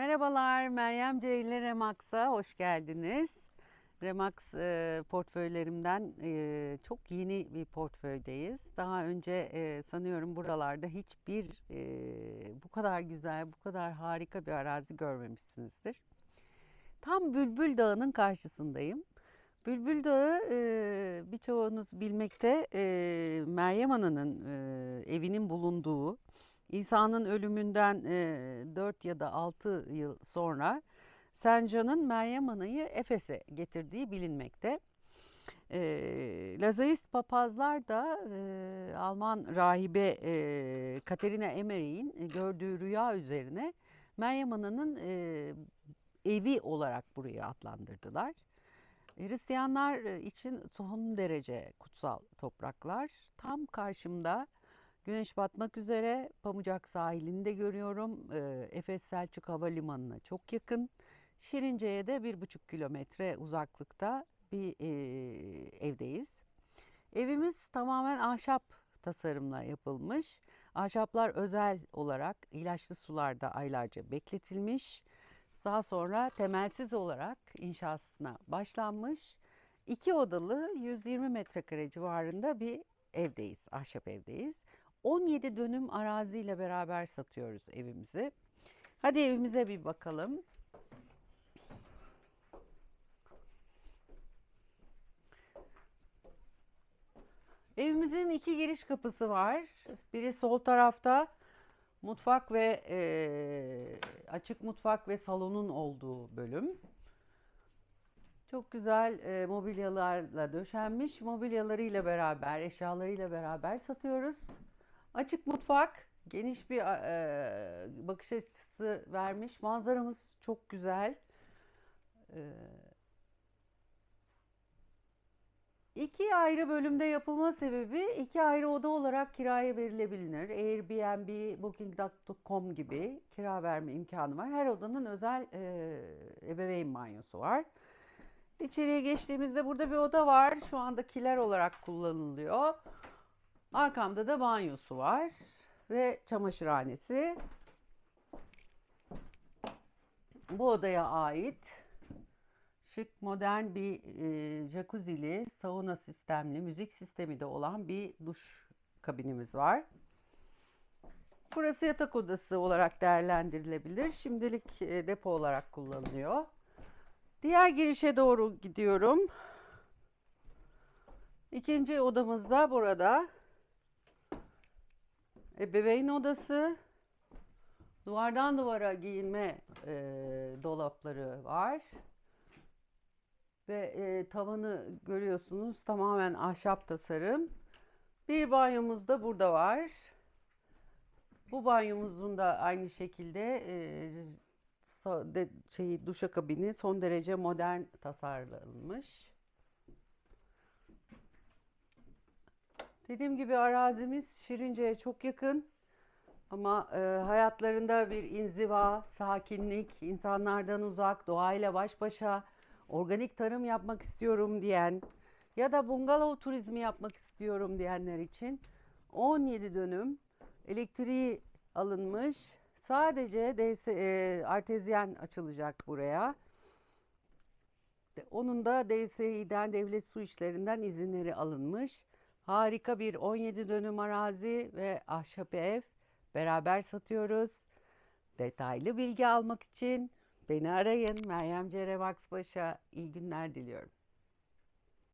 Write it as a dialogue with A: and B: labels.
A: Merhabalar, Meryem C ile Remax'a hoş geldiniz. Remax e, portföylerimden e, çok yeni bir portföydeyiz. Daha önce e, sanıyorum buralarda hiçbir e, bu kadar güzel, bu kadar harika bir arazi görmemişsinizdir. Tam Bülbül Dağı'nın karşısındayım. Bülbül Dağı e, birçoğunuz bilmekte e, Meryem Ana'nın e, evinin bulunduğu İsa'nın ölümünden e, 4 ya da 6 yıl sonra Sencan'ın Meryem Ana'yı Efes'e getirdiği bilinmekte. E, Lazarist papazlar da e, Alman rahibe e, Katerina Emmerich gördüğü rüya üzerine Meryem Ana'nın e, evi olarak burayı adlandırdılar. Hristiyanlar için son derece kutsal topraklar. Tam karşımda güneş batmak üzere Pamucak sahilinde görüyorum. E, Efes Selçuk Havalimanı'na çok yakın. Şirince'ye de bir buçuk kilometre uzaklıkta bir e, evdeyiz. Evimiz tamamen ahşap tasarımla yapılmış. Ahşaplar özel olarak ilaçlı sularda aylarca bekletilmiş. Daha sonra temelsiz olarak inşasına başlanmış. İki odalı 120 metrekare civarında bir evdeyiz, ahşap evdeyiz. 17 dönüm araziyle beraber satıyoruz evimizi. Hadi evimize bir bakalım. Evimizin iki giriş kapısı var. Biri sol tarafta mutfak ve e, açık mutfak ve salonun olduğu bölüm. Çok güzel e, mobilyalarla döşenmiş. Mobilyalarıyla beraber, eşyalarıyla beraber satıyoruz. Açık mutfak, geniş bir e, bakış açısı vermiş. Manzaramız çok güzel. E, İki ayrı bölümde yapılma sebebi iki ayrı oda olarak kiraya verilebilir. Airbnb, Booking.com gibi kira verme imkanı var. Her odanın özel e, ebeveyn banyosu var. İçeriye geçtiğimizde burada bir oda var. Şu anda kiler olarak kullanılıyor. Arkamda da banyosu var ve çamaşırhanesi. Bu odaya ait şık modern bir e, jacuzzi'li, sauna sistemli, müzik sistemi de olan bir duş kabinimiz var. Burası yatak odası olarak değerlendirilebilir. Şimdilik e, depo olarak kullanılıyor. Diğer girişe doğru gidiyorum. İkinci odamız da burada. Ebeveyn odası. Duvardan duvara giyinme e, dolapları var. Ve e, tavanı görüyorsunuz tamamen ahşap tasarım. Bir banyomuz da burada var. Bu banyomuzun da aynı şekilde e, so- de, şeyi duşakabini son derece modern tasarlanmış. Dediğim gibi arazimiz Şirince'ye çok yakın. Ama e, hayatlarında bir inziva, sakinlik, insanlardan uzak, doğayla baş başa, organik tarım yapmak istiyorum diyen ya da bungalov turizmi yapmak istiyorum diyenler için 17 dönüm elektriği alınmış. Sadece DS, e, artezyen açılacak buraya. Onun da DSİ'den devlet su işlerinden izinleri alınmış. Harika bir 17 dönüm arazi ve ahşap ev beraber satıyoruz. Detaylı bilgi almak için beni arayın. Meryem Cere Paşa iyi günler diliyorum.